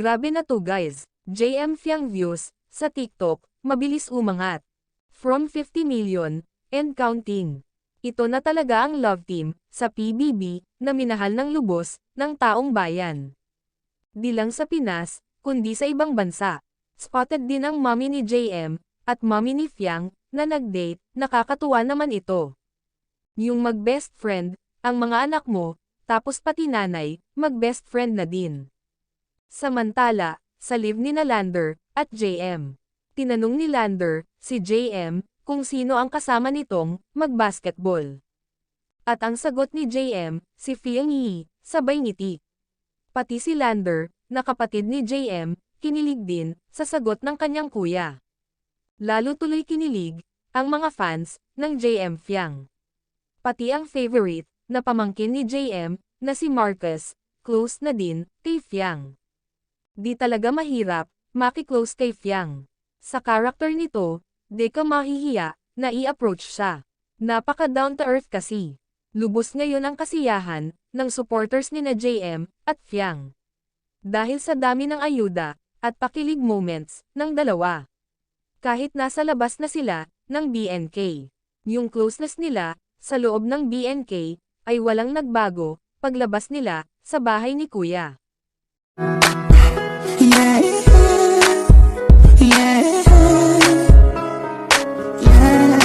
Grabe na to guys. JM Fiang views, sa TikTok, mabilis umangat. From 50 million, and counting. Ito na talaga ang love team, sa PBB, na minahal ng lubos, ng taong bayan. Di lang sa Pinas, kundi sa ibang bansa. Spotted din ang mommy ni JM, at mommy ni Fiang, na nag-date, nakakatuwa naman ito. Yung mag-best friend, ang mga anak mo, tapos pati nanay, mag-best friend na din. Samantala, sa live ni na Lander, at JM. Tinanong ni Lander, si JM, kung sino ang kasama nitong, mag-basketball. At ang sagot ni JM, si Fiang Yi, sabay ngiti. Pati si Lander, na kapatid ni JM, kinilig din, sa sagot ng kanyang kuya. Lalo tuloy kinilig, ang mga fans, ng JM Fiang. Pati ang favorite, na pamangkin ni JM, na si Marcus, close na din, kay Fiang. Di talaga mahirap, maki-close kay Fiang. Sa karakter nito, di ka mahihiya, na i-approach siya. Napaka down to earth kasi. Lubos ngayon ang kasiyahan, ng supporters ni na JM, at Fiang. Dahil sa dami ng ayuda, at pakilig moments, ng dalawa. Kahit nasa labas na sila, ng BNK. Yung closeness nila, sa loob ng BNK, ay walang nagbago, paglabas nila, sa bahay ni Kuya.